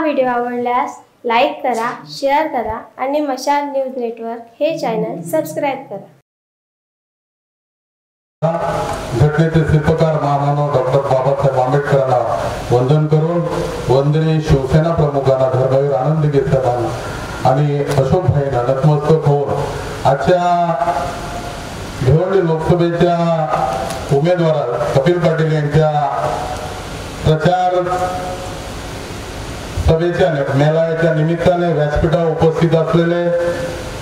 Video आवडल्यास like करा share करा आणि मशाल न्यूज नेटवर्क हे चॅनल सबस्क्राईब करा. घटनेचे शिल्पकार महामानव डॉक्टर बाबासाहेब आंबेडकरांना वंदन करून वंदने शिवसेना प्रमुखांना धर्मवीर आनंद साहेबांना आणि अशोक भाईंना नतमस्तक होऊन आजच्या भिवंडी लोकसभेच्या उमेदवार कपिल पाटील यांच्या प्रचार सभेच्या मेळाव्याच्या निमित्ताने व्यासपीठावर उपस्थित असलेले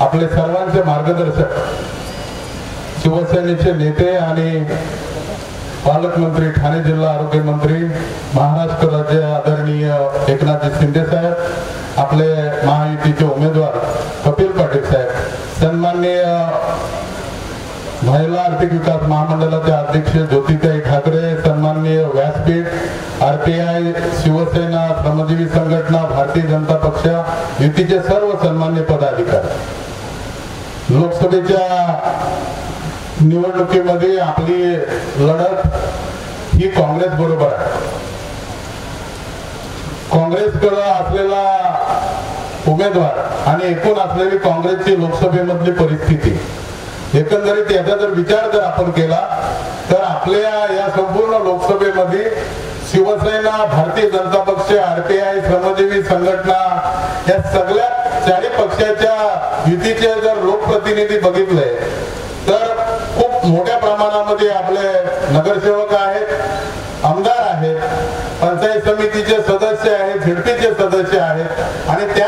आपले सर्वांचे मार्गदर्शक शिवसेनेचे नेते आणि पालकमंत्री ठाणे जिल्हा आरोग्य मंत्री महाराष्ट्र राज्य आदरणीय एकनाथजी शिंदे साहेब आपले महायुतीचे उमेदवार कपिल पाटील साहेब सन्माननीय महिला आर्थिक विकास महामंडळाचे अध्यक्ष ज्योतिताई ठाकरे सन्माननीय व्यासपीठ आरपीआय शिवसेना श्रमजीवी संघटना भारतीय जनता पक्ष युतीचे सर्व सन्मान्य पदाधिकारी. लोकसभेच्या निवडणुकीमध्ये आपली लढत ही काँग्रेस बरोबर आहे. काँग्रेसकडे असलेला उमेदवार आणि एकूण असलेली काँग्रेसची लोकसभेमधली परिस्थिती एकंदरीत याचा जर विचार जर आपण केला तर आपल्या या संपूर्ण लोकसभेमध्ये शिवसेना भारतीय जनता पक्ष आरपीआय श्रमजीवी संघटना या सगळ्या चारही पक्षाच्या युतीचे जर लोकप्रतिनिधी बघितले तर खूप मोठ्या प्रमाणामध्ये आपले नगरसेवक आहेत आमदार आहेत पंचायत समितीचे सदस्य आहेत झिडपीचे सदस्य आहेत आणि त्या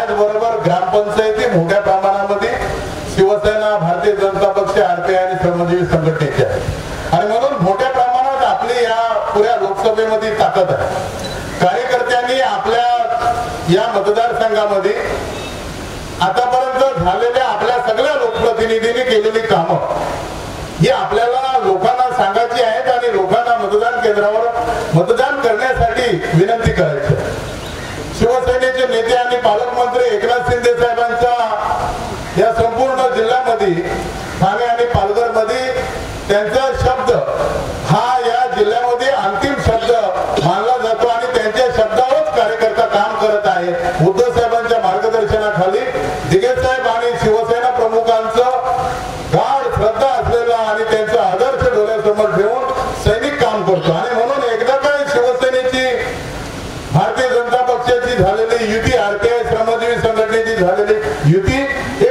भारतीय जनता पक्ष आरपीआय आणि श्रमजीवी संघटनेची आहे आणि म्हणून मोठ्या प्रमाणात आपली या पुऱ्या लोकसभेमध्ये ताकद आहे. कार्यकर्त्यांनी आपल्या या मतदारसंघामध्ये आतापर्यंत झालेल्या आपल्या सगळ्या लोकप्रतिनिधींनी केलेली कामं ही आपल्याला लोकांना सांगायची आहेत आणि लोकांना मतदान केंद्रावर मतदान करण्यासाठी विनंती कर संपूर्ण जिल्ह्यामध्ये ठाणे आणि पालघरमध्ये त्यांचा शब्द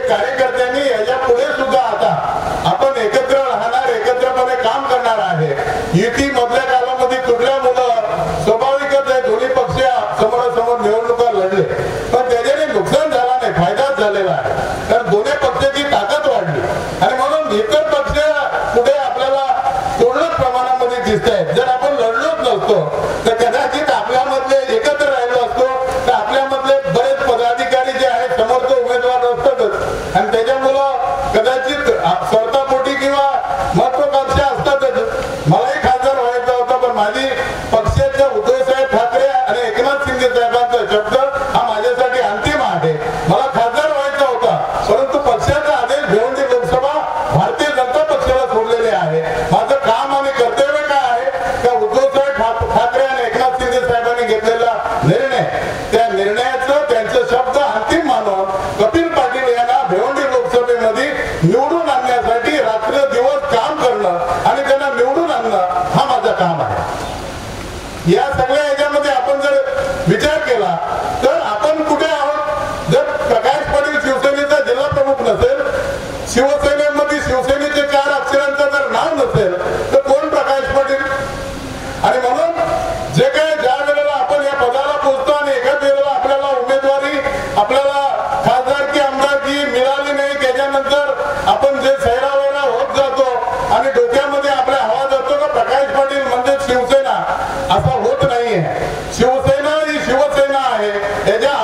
कार्यकर्त्यांनी याच्यापुढे सुद्धा आता आपण एकत्र राहणार एकत्रपणे काम करणार आहे. युती मधल्या कालामध्ये तुटल्यामुळं स्वाभाविकच आहे दोन्ही पक्ष समोरासमोर निवडणुका लढले. पण त्याच्याने नुकसान झाला नाही फायदाच झालेला आहे. आहे Eda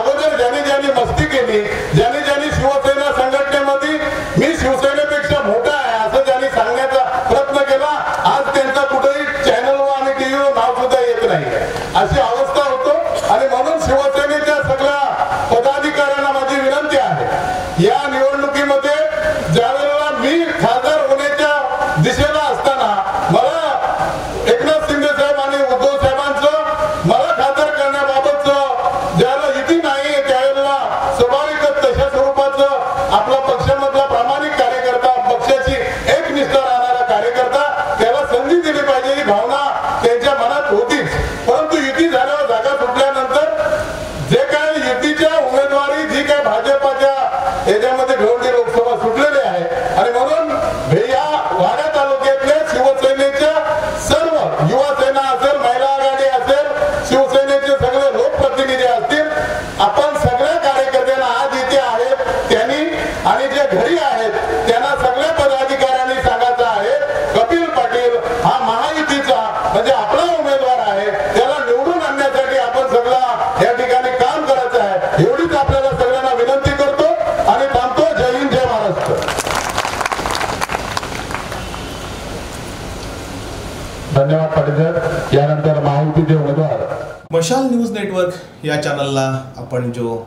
एवढीच आपल्याला सगळ्यांना विनंती करतो आणि जय हिंद जय महाराष्ट्र. धन्यवाद पाटील साहेब यानंतर उमेदवार. मशाल न्यूज नेटवर्क या चॅनलला आपण जो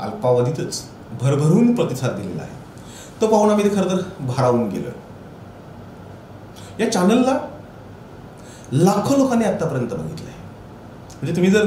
अल्पावधीतच भरभरून प्रतिसाद दिलेला आहे तो पाहून आम्ही ते खरं तर भारावून गेलो. या चॅनलला लाखो लोकांनी आतापर्यंत बघितलं आहे म्हणजे तुम्ही जर